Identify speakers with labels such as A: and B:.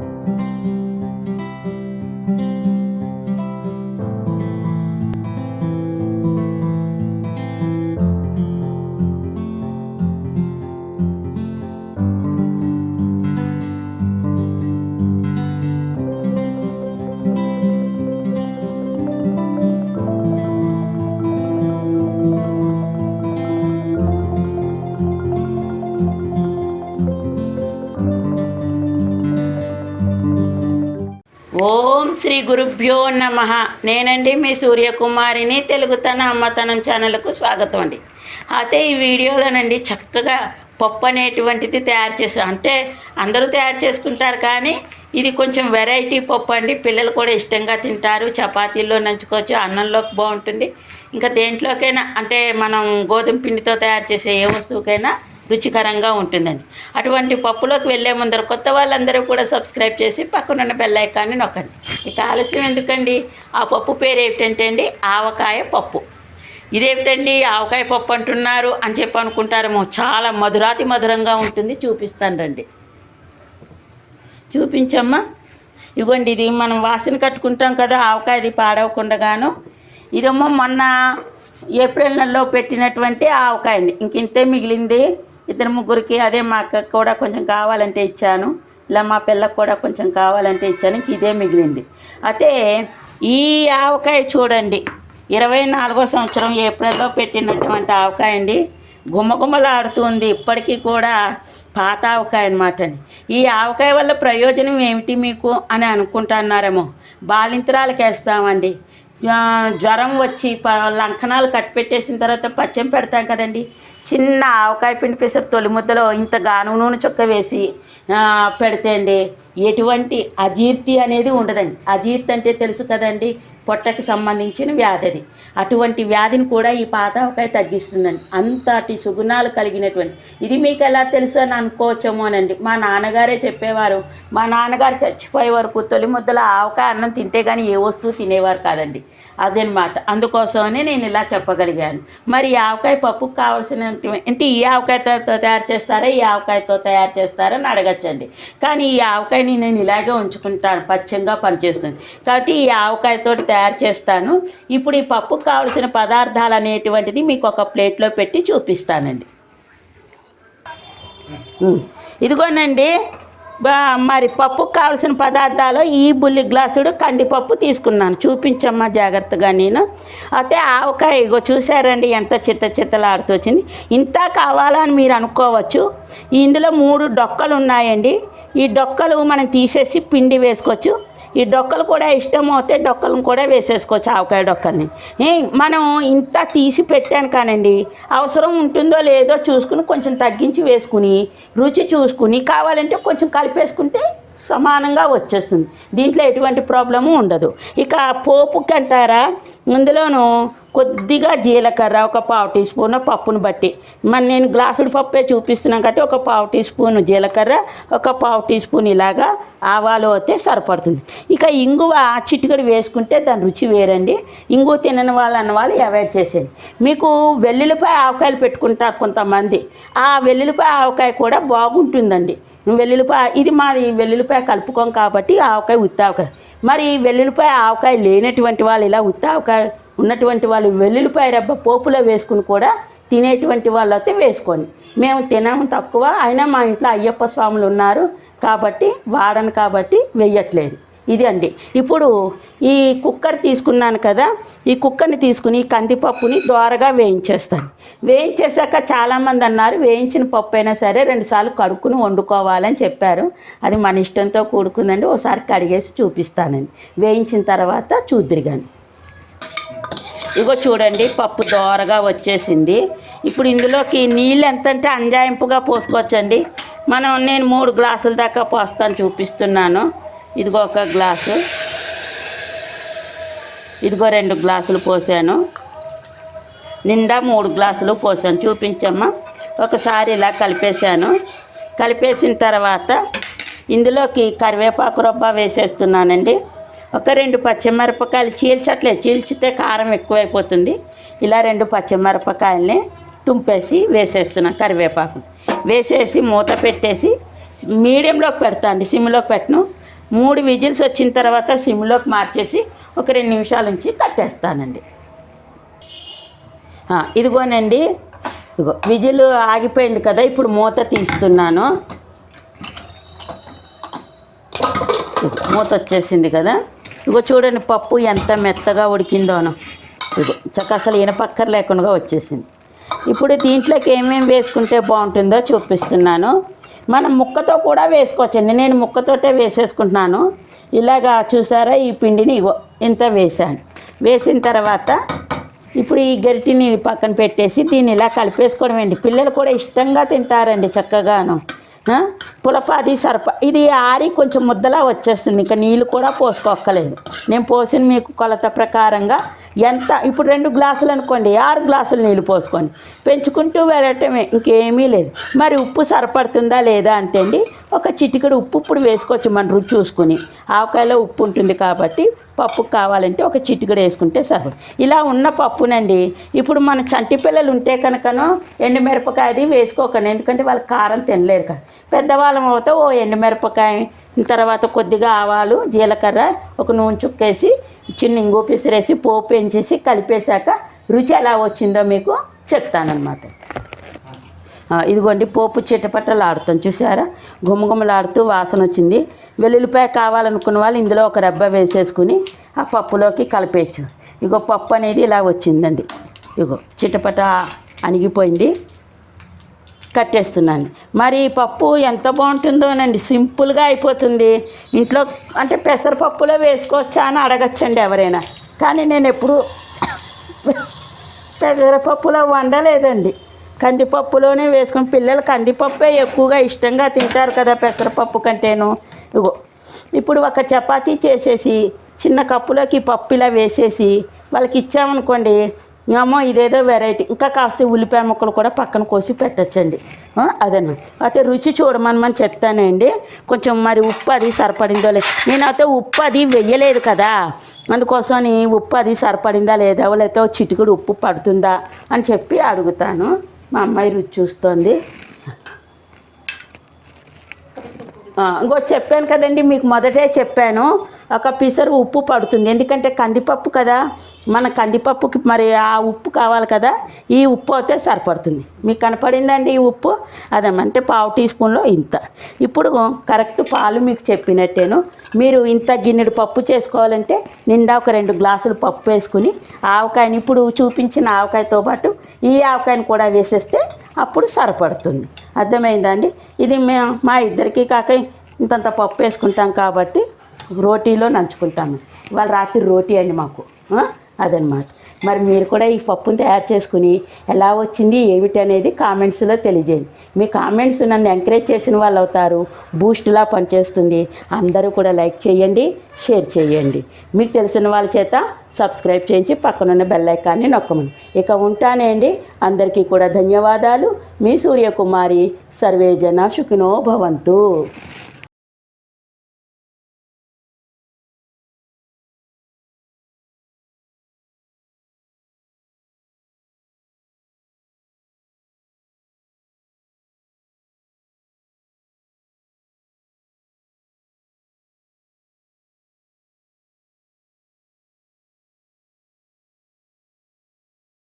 A: ఓం శ్రీ గురుభ్యో నమ. నేనండి మీ సూర్యకుమారిని తెలుగుతన అమ్మతనం ఛానల్కు స్వాగతం అండి. అయితే ఈ వీడియోలోనండి చక్కగా పప్పు అనేటువంటిది తయారు చేస్తాం అంటే అందరూ తయారు చేసుకుంటారు కానీ ఇది కొంచెం వెరైటీ పప్పు అండి. పిల్లలు కూడా ఇష్టంగా తింటారు. చపాతీల్లో నంచుకోవచ్చు అన్నంలోకి బాగుంటుంది. ఇంకా దేంట్లోకైనా అంటే మనం గోధుమ పిండితో తయారు చేసే ఏ వస్తువుకైనా రుచికరంగా ఉంటుందండి అటువంటి పప్పులోకి వెళ్ళే ముందర కొత్త వాళ్ళందరూ కూడా సబ్స్క్రైబ్ చేసి పక్కనున్న బెల్ ఐకాన్ని నొక్కండి. ఇక ఆలస్యం ఎందుకండి? ఆ పప్పు పేరు ఏమిటంటే అండి ఆవకాయ పప్పు. ఇదేమిటండి? ఆవకాయ పప్పు అంటున్నారు అని చెప్పి అనుకుంటారేమో. చాలా మధురాతి మధురంగా ఉంటుంది. చూపిస్తాను రండి. చూపించమ్మా. ఇగోండి ఇది మనం వాసన కట్టుకుంటాం కదా ఆవకాయది పాడవకుండాగాను. ఇదేమో మొన్న ఏప్రిల్ నెలలో పెట్టినటువంటి ఆవకాయని. ఇంక ఇంతే మిగిలింది. ఇద్దరు ముగ్గురికి అదే మా అక్కకు కూడా కొంచెం కావాలంటే ఇచ్చాను. ఇలా మా పిల్లకు కూడా కొంచెం కావాలంటే ఇచ్చాను. ఇంక ఇదే మిగిలింది. అయితే ఈ ఆవకాయ చూడండి. ఇరవై నాలుగో సంవత్సరం ఏప్రిల్లో పెట్టినటువంటి ఆవకాయ అండి. గుమ్మగుమ్మలాడుతుంది ఇప్పటికీ కూడా పాత ఆవకాయ అనమాట అండి ఈ ఆవకాయ వల్ల ప్రయోజనం ఏమిటి మీకు అని అనుకుంటున్నారేమో. బాలింతరాలకు వేస్తామండి జ్వరం వచ్చి ప కట్టి కట్టిపెట్టేసిన తర్వాత పచ్చం పెడతాం కదండి. చిన్న ఆవకాయ పిండి పెసరు తొలి ముద్దలో ఇంత గాను నూనె చుక్క వేసి పెడితే అండి ఎటువంటి అజీర్తి అనేది ఉండదండి. అజీర్తి అంటే తెలుసు కదండి పొట్టకి సంబంధించిన వ్యాధి అది. అటువంటి వ్యాధిని కూడా ఈ పాతావకాయ తగ్గిస్తుందండి. అంతటి సుగుణాలు కలిగినటువంటి. ఇది మీకు ఎలా తెలుసు అని అనుకోవచ్చేమోనండి మా నాన్నగారే చెప్పేవారు. మా నాన్నగారు చచ్చిపోయే వరకు తొలి ముద్దల ఆవకాయ అన్నం తింటే కానీ ఏ వస్తువు తినేవారు కాదండి. అదనమాట. అందుకోసమనే నేను ఇలా చెప్పగలిగాను. మరి ఆవకాయ పప్పుకు కావాల్సిన అంటే ఈ ఆవకాయతో తయారు చేస్తారా ఈ ఆవకాయతో తయారు చేస్తారా అని అడగచ్చండి. కానీ ఈ ఆవకాయని నేను ఇలాగే ఉంచుకుంటాను పచ్చంగా పనిచేస్తుంది. కాబట్టి ఈ ఆవకాయతో తయారు చేస్తాను. ఇప్పుడు ఈ పప్పుకు కావలసిన పదార్థాలు అనేటువంటిది మీకు ఒక ప్లేట్లో పెట్టి చూపిస్తానండి. ఇదిగోనండి మరి పప్పుకు కావాల్సిన పదార్థాలు ఈ బుల్లి గ్లాసుడు కందిపప్పు తీసుకున్నాను. చూపించమ్మా జాగ్రత్తగా నేను. అయితే ఆవకాయ ఇగో చూసారండి ఎంత చిత్త చిత్తలాడుతూ వచ్చింది. ఇంత కావాలని మీరు అనుకోవచ్చు. ఇందులో మూడు డొక్కలు ఉన్నాయండి. ఈ డొక్కలు మనం తీసేసి పిండి వేసుకోవచ్చు. ఈ డొక్కలు కూడా ఇష్టం అవుతే డొక్కలను కూడా వేసేసుకోవచ్చు ఆవకాయ డొక్కల్ని. మనం ఇంత తీసి పెట్టాను కానండి అవసరం ఉంటుందో లేదో చూసుకుని కొంచెం తగ్గించి వేసుకుని రుచి చూసుకుని కావాలంటే కొంచెం కలిపేసుకుంటే సమానంగా వచ్చేస్తుంది. దీంట్లో ఎటువంటి ప్రాబ్లము ఉండదు. ఇక పోపుకి అంటారా ఇందులోనూ కొద్దిగా జీలకర్ర ఒక పావు టీ స్పూన్ పప్పును బట్టి. మరి నేను గ్లాసుడు పప్పే చూపిస్తున్నాను కాబట్టి ఒక పావు టీ స్పూన్ జీలకర్ర ఒక పావు టీ స్పూన్ ఇలాగా ఆవాలు అయితే సరిపడుతుంది. ఇక ఇంగువ చిటికడు వేసుకుంటే దాని రుచి వేరండి. ఇంగువ తినని వాళ్ళు అన్న వాళ్ళు అవాయిడ్ చేసేయండి. మీకు వెల్లుల్లిపాయ ఆవకాయలు పెట్టుకుంటారు కొంతమంది. ఆ వెల్లుల్లిపాయ ఆవకాయ కూడా బాగుంటుందండి. వెల్లుల్లిపాయ ఇది మాది వెల్లుల్లిపాయ కలుపుకోం కాబట్టి ఆవకాయ ఉత్తి ఆవకాయ. మరి వెల్లుల్లిపాయ ఆవకాయ లేనటువంటి వాళ్ళు ఇలా ఉత్తావకాయ ఉన్నటువంటి వాళ్ళు వెల్లుల్లిపాయ రబ్బ పోపులో వేసుకుని కూడా తినేటువంటి వాళ్ళు అయితే వేసుకోండి. మేము తినడం తక్కువ అయినా మా ఇంట్లో అయ్యప్ప స్వాములు ఉన్నారు కాబట్టి వాడను కాబట్టి వెయ్యట్లేదు. ఇది అండి. ఇప్పుడు ఈ కుక్కర్ తీసుకున్నాను కదా ఈ కుక్కర్ని తీసుకుని కందిపప్పుని దోరగా వేయించేస్తాను. వేయించేశాక చాలామంది అన్నారు వేయించిన పప్పు అయినా సరే రెండుసార్లు కడుక్కుని వండుకోవాలని చెప్పారు. అది మన ఇష్టంతో కూడుకుందండి. ఒకసారి కడిగేసి చూపిస్తానండి. వేయించిన తర్వాత చూద్దురు కానీ ఇగో చూడండి పప్పు దోరగా వచ్చేసింది. ఇప్పుడు ఇందులోకి నీళ్ళు ఎంతంటే అంజాయింపుగా పోసుకోవచ్చండి. మనం నేను మూడు గ్లాసుల దాకా పోస్తాను చూపిస్తున్నాను. ఇదిగో ఒక గ్లాసు. ఇదిగో రెండు గ్లాసులు పోసాను. నిండా మూడు గ్లాసులు పోసాను. చూపించమ్మా. ఒకసారి ఇలా కలిపేశాను. కలిపేసిన తర్వాత ఇందులోకి కరివేపాకు రొబ్బ వేసేస్తున్నానండి. ఒక రెండు పచ్చిమిరపకాయలు చీల్చట్లే చీల్చితే కారం ఎక్కువైపోతుంది. ఇలా రెండు పచ్చిమిరపకాయల్ని తుంపేసి వేసేస్తున్నాను కరివేపాకు. వేసేసి మూత పెట్టేసి మీడియంలోకి పెడతా అండి సిమ్లోకి పెట్టను. మూడు విజిల్స్ వచ్చిన తర్వాత సిమ్లోకి మార్చేసి ఒక రెండు నిమిషాల నుంచి కట్టేస్తానండి. ఇదిగోనండి. ఇదిగో విజిల్ ఆగిపోయింది కదా ఇప్పుడు మూత తీస్తున్నాను. మూత వచ్చేసింది కదా. ఇగో చూడండి పప్పు ఎంత మెత్తగా ఉడికిందోనో ఇదిగో చక్క అసలు ఇనపక్కర లేకుండా వచ్చేసింది. ఇప్పుడు దీంట్లోకి ఏమేమి వేసుకుంటే బాగుంటుందో చూపిస్తున్నాను. మనం ముక్కతో కూడా వేసుకోవచ్చండి. నేను ముక్కతోటే వేసేసుకుంటున్నాను. ఇలాగా చూసారా ఈ పిండిని? ఇగో ఇంత వేసాను వేసిన తర్వాత ఇప్పుడు ఈ గరిటిని పక్కన పెట్టేసి దీన్ని ఇలా కలిపేసుకోవడం అండి పిల్లలు కూడా ఇష్టంగా తింటారండి చక్కగాను. పులపాది సరప. ఇది ఆరి కొంచెం ముద్దలా వచ్చేస్తుంది. ఇంకా నీళ్ళు కూడా పోసుకోక్కలేదు నేను పోసిన మీకు కొలత ప్రకారంగా ఎంత ఇప్పుడు రెండు గ్లాసులు అనుకోండి. ఆరు గ్లాసులు నీళ్ళు పోసుకోండి. పెంచుకుంటూ వెళ్ళటమే ఇంకేమీ లేదు. మరి ఉప్పు సరిపడుతుందా లేదా అంటే అండి ఒక చిటికెడు ఉప్పు ఇప్పుడు వేసుకోవచ్చు మన రుచి చూసుకుని. ఆవకాయలో ఉప్పు ఉంటుంది కాబట్టి పప్పు కావాలంటే ఒక చిటికెడు వేసుకుంటే సరిపడు ఇలా ఉన్న పప్పునండి. ఇప్పుడు మన చంటి పిల్లలు ఉంటే కనుకను ఎండుమిరపకాయది వేసుకోకండి. ఎందుకంటే వాళ్ళు కారం తినలేరు కదా. పెద్దవాళ్ళం అవుతా ఓ ఎండుమిరపకాయ తర్వాత కొద్దిగా ఆవాలు జీలకర్ర ఒక నూనె చుక్కేసి చిన్న ఇంగు పిసిరేసి పోపు వేయించేసి కలిపేశాక రుచి ఎలా వచ్చిందో మీకు చెప్తానన్నమాట. ఇదిగోండి పోపు చిటపట్టలు ఆడుతాం చూసారా గుమగుమలాడుతూ వాసన వచ్చింది. వెల్లుల్లిపాయ కావాలనుకున్న వాళ్ళు ఇందులో ఒక రబ్బ వేసేసుకుని ఆ పప్పులోకి కలిపేయచ్చు. ఇగో పప్పు అనేది ఇలా వచ్చిందండి. ఇగో చిటపట అణిగిపోయింది. కట్టేస్తున్నాను. మరి ఈ పప్పు ఎంత బాగుంటుందోనండి. సింపుల్గా అయిపోతుంది. ఇంట్లో అంటే పెసరపప్పులో వేసుకోవచ్చా అని అడగచ్చండి ఎవరైనా. కానీ నేను ఎప్పుడు పెసరపప్పులో వండలేదండి. కందిపప్పులోనే వేసుకుని పిల్లలు కందిపప్పే ఎక్కువగా ఇష్టంగా తింటారు కదా పెసరపప్పు కంటేను. ఇగో ఇప్పుడు ఒక చపాతీ చేసేసి చిన్న కప్పులోకి ఈ పప్పు ఇలా వేసేసి వాళ్ళకి ఇచ్చామనుకోండి ఏమో ఇదేదో వెరైటీ. ఇంకా కాస్త ఉల్లిపాయ ముక్కలు కూడా పక్కన కోసి పెట్టచ్చండి. అదన్నమాట అయితే రుచి చూడమనమని చెప్తానండి. కొంచెం మరి ఉప్పు అది సరిపడిందో లేదు నేనైతే ఉప్పు అది వెయ్యలేదు కదా. అందుకోసం ఉప్పు అది సరిపడిందా లేదా లేకపోతే చిటికుడు ఉప్పు పడుతుందా అని చెప్పి అడుగుతాను. మా అమ్మాయి రుచి చూస్తోంది. ఇంకో చెప్పాను కదండి మీకు మొదటే చెప్పాను. ఒక పిసరు ఉప్పు పడుతుంది. ఎందుకంటే కందిపప్పు కదా మన కందిపప్పుకి మరి ఆ ఉప్పు కావాలి కదా ఈ ఉప్పు అయితే సరిపడుతుంది. మీకు కనపడిందండి ఈ ఉప్పు? అదేమంటే పావు టీ స్పూన్లో ఇంత. ఇప్పుడు కరెక్ట్ పాలు మీకు చెప్పినట్టేను. మీరు ఇంత గిన్నెడు పప్పు చేసుకోవాలంటే నిండా ఒక రెండు గ్లాసులు పప్పు వేసుకుని ఆవకాయని ఇప్పుడు చూపించిన ఆవకాయతో పాటు ఈ ఆవకాయని కూడా వేసేస్తే అప్పుడు సరిపడుతుంది. అర్థమైందండి ఇది మేము మా ఇద్దరికి కాక ఇంతంత పప్పు వేసుకుంటాం కాబట్టి రోటీలో నంచుకుంటాము ఇవాళ రాత్రి రోటీ అండి మాకు. అదనమాట మరి మీరు కూడా ఈ పప్పుని తయారు చేసుకుని ఎలా వచ్చింది ఏమిటి అనేది కామెంట్స్లో తెలియజేయండి. మీ కామెంట్స్ నన్ను ఎంకరేజ్ చేసిన వాళ్ళు అవుతారు బూస్ట్లా పనిచేస్తుంది. అందరూ కూడా లైక్ చేయండి షేర్ చేయండి. మీకు తెలిసిన వాళ్ళ చేత సబ్స్క్రైబ్ చేయించి పక్కనున్న బెల్ ఐకాన్ని నొక్కమని. ఇక ఉంటానండి. అందరికీ కూడా ధన్యవాదాలు. మీ సూర్యకుమారి సర్వేజన సుఖినో భవంతు.